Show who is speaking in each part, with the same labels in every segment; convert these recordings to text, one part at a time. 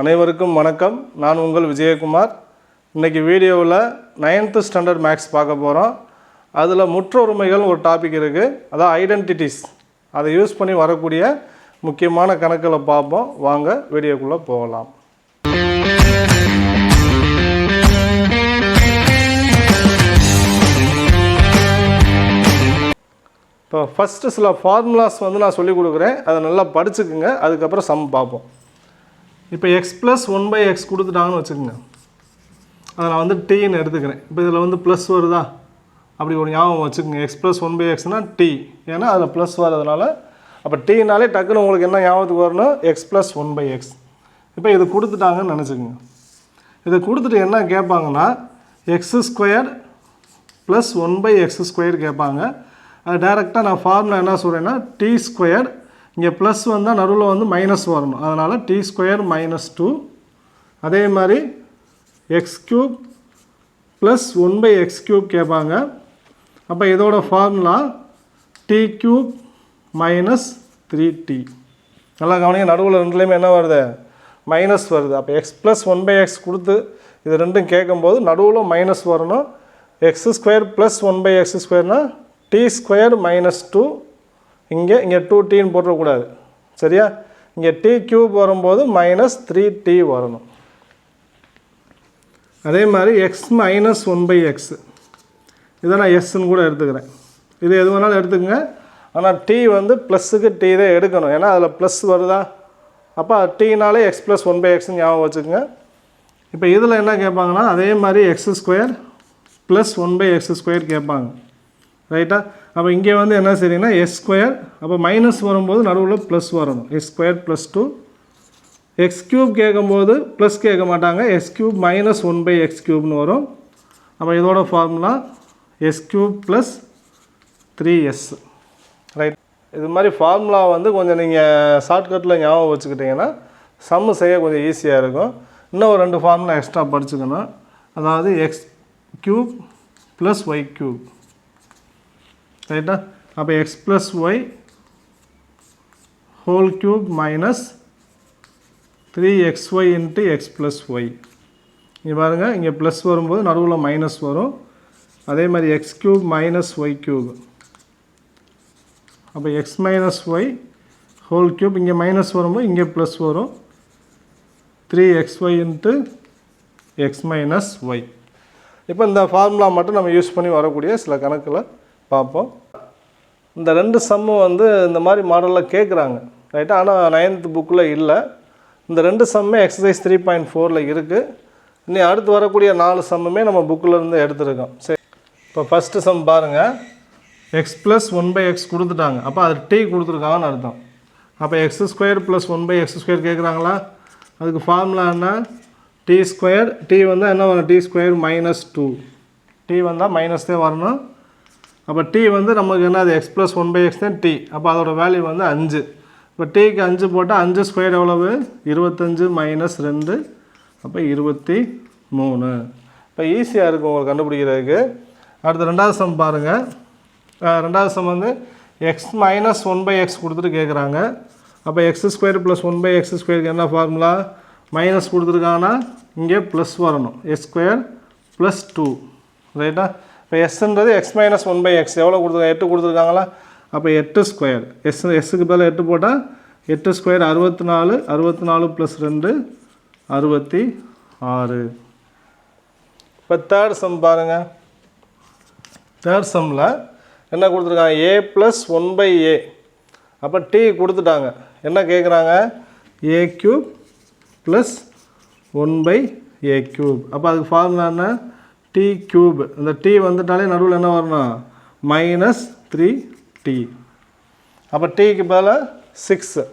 Speaker 1: அனைவருக்கும் வணக்கம். நான் உங்கள் விஜயகுமார். இன்றைக்கி வீடியோவில் நைன்த்து ஸ்டாண்டர்ட் மேக்ஸ் பார்க்க போகிறோம் அதில் முற்றொருமைகள் ஒரு டாபிக் இருக்குது அதான் ஐடென்டிட்டிஸ் அதை யூஸ் பண்ணி வரக்கூடிய முக்கியமான கணக்கில் பார்ப்போம். வாங்க வீடியோக்குள்ளே போகலாம். இப்போ ஃபஸ்ட்டு சில ஃபார்முலாஸ் வந்து நான் சொல்லிக் கொடுக்குறேன். அதை நல்லா படிச்சுக்குங்க. அதுக்கப்புறம் சம் பார்ப்போம். இப்போ x plus one by x கொடுத்துட்டாங்கன்னு வச்சுக்கோங்க. அதை நான் வந்து டீன்னு எடுத்துக்கிறேன். இப்போ இதில் வந்து ப்ளஸ் வருதா? அப்படி ஒரு ஞாபகம் வச்சுக்கோங்க. எக்ஸ் ப்ளஸ் ஒன் பை எக்ஸ்னால் டி ஏன்னா அதில் ப்ளஸ் வரதுனால அப்போ டீனாலே டக்குன்னு உங்களுக்கு என்ன ஞாபகத்துக்கு வரணும்? X plus one by x இப்போ இது கொடுத்துட்டாங்கன்னு நினச்சிக்கோங்க. இதை கொடுத்துட்டு என்ன கேட்பாங்கன்னா x square plus one by x square கேட்பாங்க. அது டேரெக்டாக நான் ஃபார்முலா என்ன சொல்கிறேன்னா டி ஸ்கொயர் இங்கே ப்ளஸ் வந்தால் நடுவில் வந்து மைனஸ் வரணும். அதனால் டி ஸ்கொயர் மைனஸ் டூ அதே மாதிரி x cube plus one by x cube கேட்பாங்க. அப்போ இதோட formula t cube minus three t நல்லா கவனிங்க நடுவில் ரெண்டுலேயுமே என்ன வருது? மைனஸ் வருது. அப்போ x plus one by x கொடுத்து இது ரெண்டும் கேட்கும்போது நடுவில் மைனஸ் வரணும். X square plus one by X ஸ்கொயர்னால் டி ஸ்கொயர் மைனஸ் டூ இங்கே இங்கே டூ டீன்னு போட்டுறக்கூடாது. சரியா? இங்கே டி க்யூப் வரும்போது மைனஸ் த்ரீ டி வரணும். அதே மாதிரி x minus one by x இதை நான் எஸ்ன்னு கூட எடுத்துக்கிறேன். இது எது வேணாலும் எடுத்துக்கங்க. ஆனால் டி வந்து ப்ளஸ்ஸுக்கு டி தான் எடுக்கணும். ஏன்னா அதில் ப்ளஸ் வருதா? அப்போ டீனாலே எக்ஸ் ப்ளஸ் ஒன் பை எக்ஸ்னு ஞாபகம் வச்சுக்கோங்க. இப்போ இதில் என்ன கேட்பாங்கன்னா அதே மாதிரி x square plus one by x square கேட்பாங்க. ரைட்டா அப்போ இங்கே வந்து என்ன சரிங்கன்னா எஸ் ஸ்கொயர் அப்போ மைனஸ் வரும்போது நடுவில் ப்ளஸ் வரணும். S square plus two x cube கேட்கும்போது ப்ளஸ் கேட்க மாட்டாங்க. S cube minus one by x க்யூப்னு வரும். அப்போ இதோட formula s cube plus three s right இது மாதிரி ஃபார்முலா வந்து கொஞ்சம் நீங்கள் ஷார்ட்கட்டில் ஞாபகம் வச்சுக்கிட்டிங்கன்னா சம்மு செய்ய கொஞ்சம் ஈஸியாக இருக்கும். இன்னும் ஒரு ரெண்டு ஃபார்முலா எக்ஸ்ட்ரா படிச்சுக்கணும். அதாவது x cube plus y cube ரைட்டா அப்போ x plus y whole cube minus three x y into x plus y இங்கே பாருங்கள் இங்கே ப்ளஸ் வரும்போது நடுவில் மைனஸ் வரும். அதே மாதிரி x cube minus y cube அப்போ x minus y whole cube இங்கே மைனஸ் வரும்போது இங்கே ப்ளஸ் வரும். Three x y into x minus y இப்போ இந்த ஃபார்முலா மட்டும் நம்ம யூஸ் பண்ணி வரக்கூடிய சில கணக்கில் பார்ப்போம். இந்த ரெண்டு சம்மு வந்து இந்த மாதிரி மாடலில் கேட்குறாங்க ரைட்டா ஆனால் நைன்த் புக்கில் இல்லை. இந்த ரெண்டு சம்மே எக்ஸசைஸ் த்ரீ பாயிண்ட் ஃபோரில் இருக்குது இனி அடுத்து வரக்கூடிய நாலு சம்முமே நம்ம புக்கில் இருந்து எடுத்துருக்கோம். சரி. இப்போ ஃபஸ்ட்டு சம் பாருங்கள் X plus one by X கொடுத்துட்டாங்க. அப்போ அது டி கொடுத்துருக்காங்கன்னு அர்த்தம். அப்போ X square plus one by X square கேட்குறாங்களா அதுக்கு ஃபார்முலா என்ன? டி ஸ்கொயர் டி வந்தால் என்ன வரும்? T square minus two t வந்தால் மைனஸ் தான் வரணும். அப்போ டி வந்து நமக்கு என்ன அது x plus one by x தான் டி அப்போ அதோட வேல்யூ வந்து அஞ்சு. இப்போ டீக்கு அஞ்சு போட்டால் அஞ்சு ஸ்கொயர் எவ்வளவு? இருபத்தஞ்சு மைனஸ் ரெண்டு. அப்போ இருபத்தி மூணு. இப்போ ஈஸியாக இருக்கும் உங்களுக்கு கண்டுபிடிக்கிறதுக்கு. அடுத்து ரெண்டாவது சம் பாருங்கள் ரெண்டாவது சம் வந்து x minus one by x கொடுத்துட்டு கேட்குறாங்க அப்போ x square plus one by x ஸ்கொயருக்கு என்ன ஃபார்முலா மைனஸ் கொடுத்துருக்காங்கன்னா இங்கே ப்ளஸ் வரணும். எக்ஸ் ஸ்கொயர் ப்ளஸ் டூ ரைட்டா இப்போ எஸ்ன்றது x minus one by x எவ்வளோ கொடுத்துருக்காங்க எட்டு கொடுத்துருக்காங்களா? அப்போ எட்டு ஸ்கொயர் எஸ் எஸ்ஸுக்கு பதில் எட்டு போட்டால் எட்டு ஸ்கொயர் அறுபத்தி நாலு அறுபத்தி நாலு ப்ளஸ் ரெண்டு அறுபத்தி ஆறு இப்போ தேர்ட் சம் பாருங்கள் தேர்ட் சம்மில் என்ன கொடுத்துருக்காங்க? A plus one by a அப்போ டி கொடுத்துட்டாங்க. என்ன கேட்குறாங்க a cube plus one by a cube அப்போ அதுக்கு ஃபார்முலா என்ன? டி க்யூப் இந்த டி வந்துட்டாலே நடுவில் என்ன வரணும்? மைனஸ் த்ரீ டி அப்போ டீக்கு பதிலாக சிக்ஸு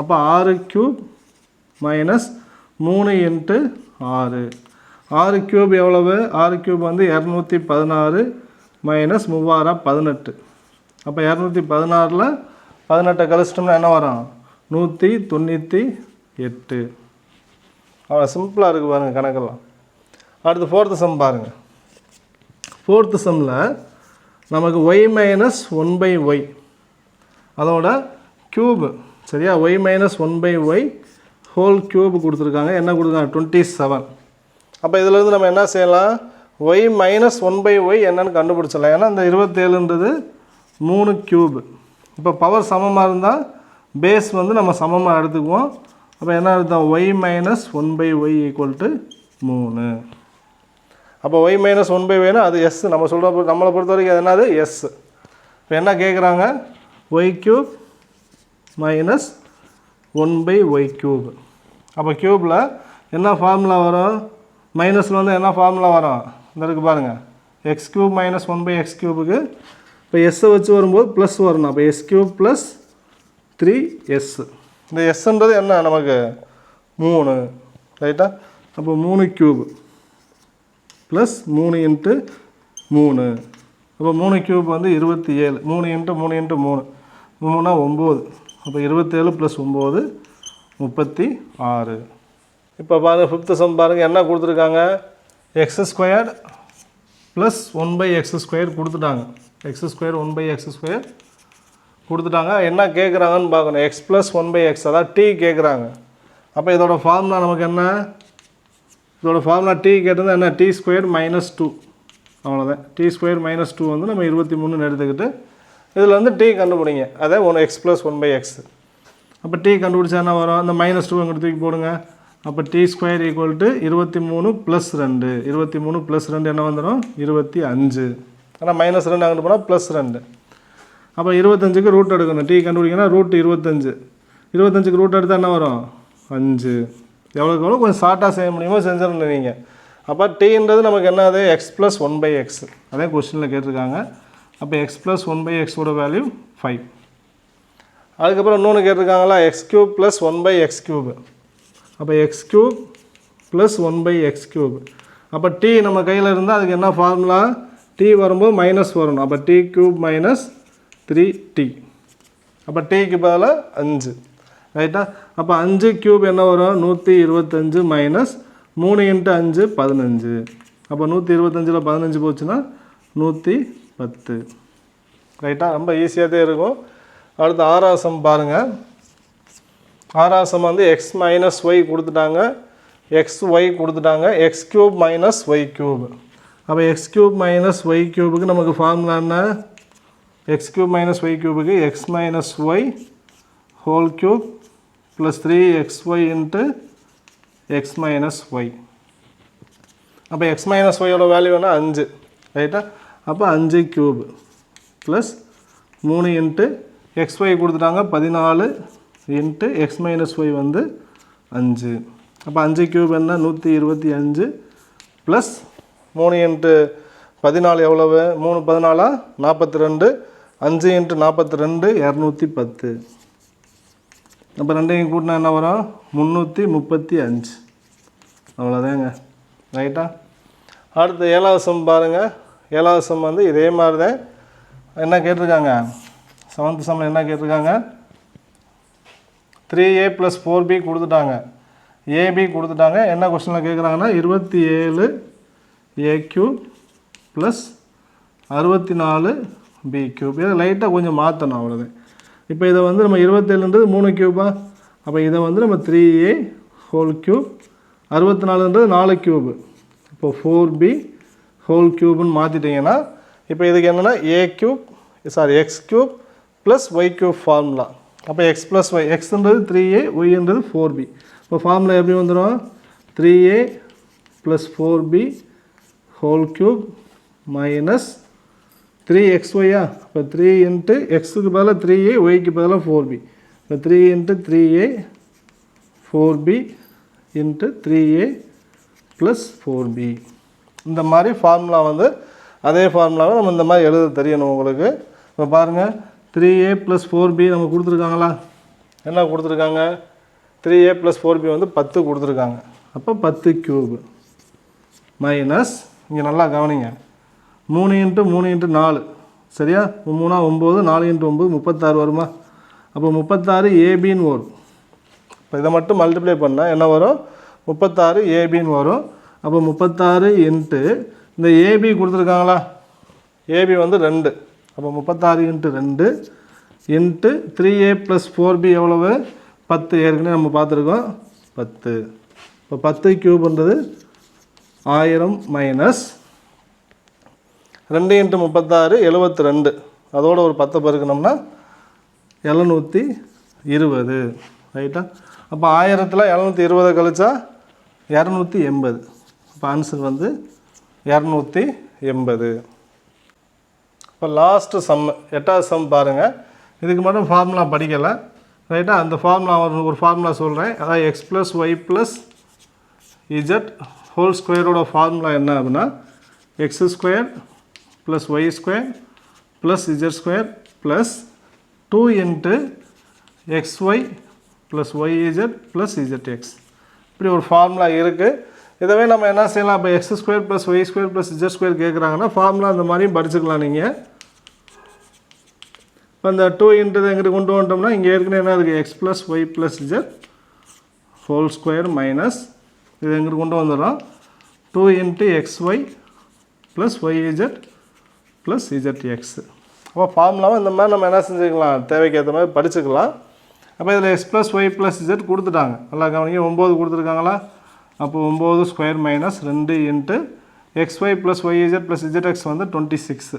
Speaker 1: அப்போ ஆறு க்யூப் மைனஸ் மூணு இன்ட்டு ஆறு. ஆறு க்யூப் எவ்வளவு? ஆறு க்யூப் வந்து இரநூத்தி பதினாறு மைனஸ் மூவாயிரம் பதினெட்டு. அப்போ இரநூத்தி பதினாறில் பதினெட்டை கழிச்சிட்டோம்னா என்ன வரும்? நூற்றி தொண்ணூற்றி எட்டு. அவ்வளோ சிம்பிளாக இருக்குது பாருங்கள் கணக்கெல்லாம். அடுத்து ஃபோர்த்து சம் பாருங்கள் ஃபோர்த்து சம்மில் நமக்கு y minus one by y அதோட க்யூப் சரியா? Y minus one by y whole cube கொடுத்துருக்காங்க. என்ன கொடுத்துருக்காங்க? டுவெண்ட்டி செவன் அப்போ இதிலேருந்து நம்ம என்ன செய்யலாம்? Y minus one by y என்னன்னு கண்டுபிடிச்சிடலாம். ஏன்னா இந்த இருபத்தேழுன்றது மூணு க்யூபு இப்போ பவர் சமமாக இருந்தால் பேஸ் வந்து நம்ம சமமாக எடுத்துக்குவோம். அப்போ என்ன அர்த்தம்? Y minus one by Y equal to மூணு. அப்போ ஒய் மைனஸ் ஒன் பை ஒய்னா அது எஸ் நம்ம சொல்கிற நம்மளை பொறுத்த வரைக்கும் அது என்னது? எஸ் இப்போ என்ன கேட்குறாங்க y cube minus one by y cube அப்போ க்யூப்பில் என்ன ஃபார்முலா வரும்? மைனஸில் வந்து என்ன ஃபார்முலா வரும்? இந்த இருக்கு பாருங்கள் x cube minus one by x க்யூபுக்கு இப்போ எஸ்ஸை வச்சு வரும்போது ப்ளஸ் வரணும். அப்போ s cube plus three s இந்த எஸ்ன்றது என்ன நமக்கு? மூணு. ரைட்டா அப்போ மூணு க்யூப் ப்ளஸ் மூணு இன்ட்டு மூணு. அப்போ மூணு கியூப் வந்து இருபத்தி ஏழு. மூணு இன்ட்டு மூணு இன்ட்டு மூணு. மூணுனா ஒம்பது. அப்போ இருபத்தேழு ப்ளஸ் ஒம்பது முப்பத்தி ஆறு. இப்போ பாருங்கள் ஃபிஃப்த்து சம் பாருங்கள் என்ன கொடுத்துருக்காங்க? X square plus one by x square கொடுத்துட்டாங்க. X square one by x square கொடுத்துட்டாங்க. என்ன கேட்குறாங்கன்னு பார்க்கணும். X plus one by x அதாவது டி கேட்குறாங்க அப்போ இதோட ஃபார்ம்னா நமக்கு என்ன? இதோட ஃபார்முலா டி கேட்டது என்ன? டி ஸ்கொயர் மைனஸ் டூ அவ்வளோதான் டி ஸ்கொயர் மைனஸ் டூ வந்து நம்ம இருபத்தி மூணுன்னு எடுத்துக்கிட்டு இதில் வந்து டி கண்டுபிடிங்க. அதே one x plus one by x அப்போ டி கண்டுபிடிச்சா என்ன வரும்? அந்த மைனஸ் டூ அங்கே தூக்கி போடுங்க. அப்போ டி ஸ்கொயர் ஈக்குவல் டு இருபத்தி மூணு ப்ளஸ் ரெண்டு. இருபத்தி மூணு ப்ளஸ் ரெண்டு என்ன வந்துடும் இருபத்தி அஞ்சு. ஆனால் மைனஸ் ரெண்டு அங்கிட்டு போனால் ப்ளஸ் ரெண்டு. அப்போ இருபத்தஞ்சுக்கு ரூட் எடுக்கணும். டி கண்டுபிடிக்கணும் ரூட் இருபத்தஞ்சு. இருபத்தஞ்சுக்கு ரூட் எடுத்தால் என்ன வரும்? அஞ்சு. எவ்வளோக்கு எவ்வளோ கொஞ்சம் ஷார்ட்டாக செய்ய முடியுமோ செஞ்சிடணும் நீங்கள் அப்போ டீன்றது நமக்கு என்ன அது x plus one by x அதே கொஸ்டினில் கேட்டிருக்காங்க. அப்போ எக்ஸ் ப்ளஸ் ஒன் பை எக்ஸோட வேல்யூ ஃபைவ் அதுக்கப்புறம் இன்னொன்று கேட்டிருக்காங்களா x cube plus one by x cube அப்போ x cube plus one by x cube அப்போ டி நம்ம கையில் இருந்தால் அதுக்கு என்ன ஃபார்முலா டி வரும்போது மைனஸ் வரணும் அப்போ t cube minus three t அப்போ டிக்கு பதிலாக அஞ்சு. ரைட்டா அப்போ அஞ்சு க்யூப் என்ன வரும்? நூற்றி இருபத்தஞ்சு மைனஸ் மூணு இன்ட்டு அஞ்சு பதினஞ்சு. அப்போ நூற்றி இருபத்தஞ்சில் பதினஞ்சு போச்சுன்னா நூற்றி பத்து. ரைட்டாக ரொம்ப ஈஸியாக தான் இருக்கும். அடுத்து ஆறாசம் பாருங்கள் ஆறாசம் வந்து எக்ஸ் மைனஸ் ஒய் கொடுத்துட்டாங்க. எக்ஸ் ஒய் கொடுத்துட்டாங்க. X cube minus y cube அப்போ எக்ஸ் க்யூப் மைனஸ் ஒய் க்யூபுக்கு நமக்கு ஃபார்முலா என்ன? X cube minus y க்யூபுக்கு x minus y whole cube plus three x y into x minus y அப்போ x minus ஒய்யோட value அஞ்சு ரைட்டா அப்போ அஞ்சு க்யூப் ப்ளஸ் மூணு இன்ட்டு எக்ஸ் ஒய் கொடுத்துட்டாங்க பதினாலு இன்ட்டு எக்ஸ் மைனஸ் ஒய் வந்து அஞ்சு. அப்போ அஞ்சு க்யூப் என்ன? நூற்றி இருபத்தி அஞ்சு ப்ளஸ் மூணு இன்ட்டு பதினாலு எவ்வளவு? மூணு பதினாலா? நாற்பத்தி ரெண்டு. அஞ்சு இன்ட்டு நாற்பத்தி ரெண்டு இரநூத்தி பத்து. அப்போ ரெண்டையும் கூட்டினா என்ன வரும்? முந்நூற்றி முப்பத்தி அஞ்சு. அவ்வளோதாங்க ரைட்டா அடுத்து ஏழாவது சம் பாருங்கள் ஏழாவது சம் வந்து இதே மாதிரி தான் என்ன கேட்டிருக்காங்க? செவன்த் சம்மில் என்ன கேட்டிருக்காங்க? Three a plus four b கொடுத்துட்டாங்க. ஏபி கொடுத்துட்டாங்க. என்ன கொஸ்டினில் கேட்குறாங்கன்னா இருபத்தி ஏழு ஏ கியூப் ப்ளஸ் அறுபத்தி நாலு பி கியூப் இதை லைட்டாக கொஞ்சம் மாற்றணும் அவ்வளோதான் இப்போ இதை வந்து நம்ம இருபத்தேழுன்றது மூணு கியூபா அப்போ இதை வந்து நம்ம த்ரீ ஏ ஹோல் கியூப் அறுபத்தி நாலுன்றது நாலு கியூபு இப்போ ஃபோர் பி ஹோல் கியூப்னு மாற்றிட்டிங்கன்னா இப்போ இதுக்கு என்னென்னா a cube sorry x cube plus y cube formula அப்போ எக்ஸ் ப்ளஸ் ஒய் எக்ஸ்ன்றது த்ரீ ஏ ஒய்ன்றது ஃபோர் பி இப்போ ஃபார்முலா எப்படி வந்துடும் three a plus four b whole cube minus three x ஒய்யா இப்போ த்ரீ இன்ட்டு எக்ஸுக்கு பதிலாக த்ரீ ஏ ஒய்க்கு பதிலாக ஃபோர் பி இப்போ three into three a four b into three a plus four b இந்த மாதிரி ஃபார்முலா வந்து அதே ஃபார்முலாவை நம்ம இந்த மாதிரி எழுத தெரியணும் உங்களுக்கு. இப்போ பாருங்கள் three a plus four b நம்ம கொடுத்துருக்காங்களா? என்ன கொடுத்துருக்காங்க? Three a plus four b வந்து பத்து கொடுத்துருக்காங்க. அப்போ பத்து க்யூபு மைனஸ் இங்கே நல்லா கவனிங்க. மூணு இன்ட்டு மூணு இன்ட்டு நாலு. சரியா? மூணா ஒம்பது நாலு இன்ட்டு ஒம்பது முப்பத்தாறு வருமா? அப்போ முப்பத்தாறு ஏபின்னு வரும். இப்போ இதை மட்டும் மல்டிப்ளை பண்ணால் என்ன வரும்? முப்பத்தாறு ஏபின்னு வரும். அப்போ முப்பத்தாறு இன்ட்டு இந்த ஏபி கொடுத்துருக்காங்களா? ஏபி வந்து ரெண்டு. அப்போ முப்பத்தாறு இன்ட்டு ரெண்டு. Into three a plus four b எவ்வளவு? பத்து. ஏற்கனவே நம்ம பார்த்துருக்கோம். பத்து. இப்போ பத்து க்யூப்ன்றது ஆயிரம் மைனஸ் ரெண்டு இன்ட்டு முப்பத்தாறு எழுபத்தி ரெண்டு அதோட ஒரு பத்தை பெருக்கணும்னா எழுநூற்றி இருபது. ரைட்டா? அப்போ ஆயிரத்தில் எழுநூற்றி இருபதை கழிச்சா இரநூத்தி எண்பது. அப்போ ஆன்சர் வந்து இரநூத்தி எண்பது. இப்போ லாஸ்ட்டு சம் எட்டாவது சம் பாருங்கள் இதுக்கு மட்டும் ஃபார்முலா படிக்கலை. ரைட்டாக அந்த ஃபார்முலா ஒரு ஒரு ஃபார்முலா சொல்கிறேன் அதாவது x plus y plus z whole ஸ்கொயரோட ஃபார்முலா என்ன அப்படின்னா x square plus y square plus z square plus two into x y plus y z plus z x இப்படி ஒரு ஃபார்முலா இருக்குது இதவே நம்ம என்ன செய்யலாம்? இப்போ x square plus y square plus z square கேட்குறாங்கன்னா ஃபார்முலா அந்த மாதிரியும் படிச்சுக்கலாம் நீங்கள் இப்போ இந்த டூ இன்ட்டு எங்கிட்ட கொண்டு வந்துட்டோம்னா இங்கே ஏற்கனவே என்ன இருக்குது x plus y plus z whole square minus இது எங்கிட்ட கொண்டு வந்துடலாம் two into x y plus y z plus z x அப்போ ஃபார்முலாவை இந்த மாதிரி நம்ம என்ன செஞ்சுக்கலாம்? தேவைக்கு ஏற்ற மாதிரி படிச்சுக்கலாம். அப்போ இதில் x plus y plus z கொடுத்துட்டாங்க. நல்லா கவனிங்க. ஒம்பது கொடுத்துருக்காங்களா? அப்போ ஒம்பது ஸ்கொயர் மைனஸ் ரெண்டு into x y plus y z plus z x வந்து டுவெண்ட்டி சிக்ஸு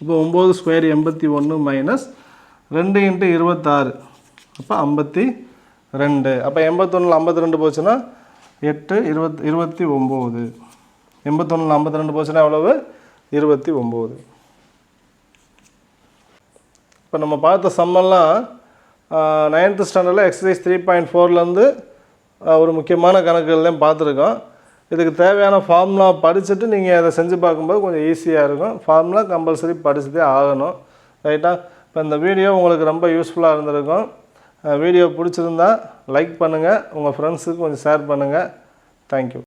Speaker 1: இப்போ ஒம்பது ஸ்கொயர் எண்பத்தி ஒன்று மைனஸ் ரெண்டு இன்ட்டு இருபத்தாறு. அப்போ ஐம்பத்தி ரெண்டு. அப்போ எண்பத்தொன்னில் ஐம்பத்தி ரெண்டு போச்சுன்னா எட்டு இருபத் இருபத்தி ஒம்பது. எண்பத்தொன்னில் ஐம்பத்தி ரெண்டு போச்சுன்னா எவ்வளவு? இருபத்தி ஒம்பது. இப்போ நம்ம பார்த்த சம்மெல்லாம் நைன்த்து ஸ்டாண்டர்டில் எக்ஸசைஸ் த்ரீ பாயிண்ட் ஃபோர்லேருந்து ஒரு முக்கியமான கணக்குகள்லையும் பார்த்துருக்கோம். இதுக்கு தேவையான ஃபார்முலா படிச்சுட்டு நீங்கள் அதை செஞ்சு பார்க்கும்போது கொஞ்சம் ஈஸியாக இருக்கும். ஃபார்முலா கம்பல்சரி படிச்சுட்டே ஆகணும். ரைட்டாக இப்போ இந்த வீடியோ உங்களுக்கு ரொம்ப யூஸ்ஃபுல்லாக இருந்திருக்கும். வீடியோ பிடிச்சிருந்தா லைக் பண்ணுங்கள் உங்கள் ஃப்ரெண்ட்ஸுக்கு கொஞ்சம் ஷேர் பண்ணுங்கள் தேங்க்யூ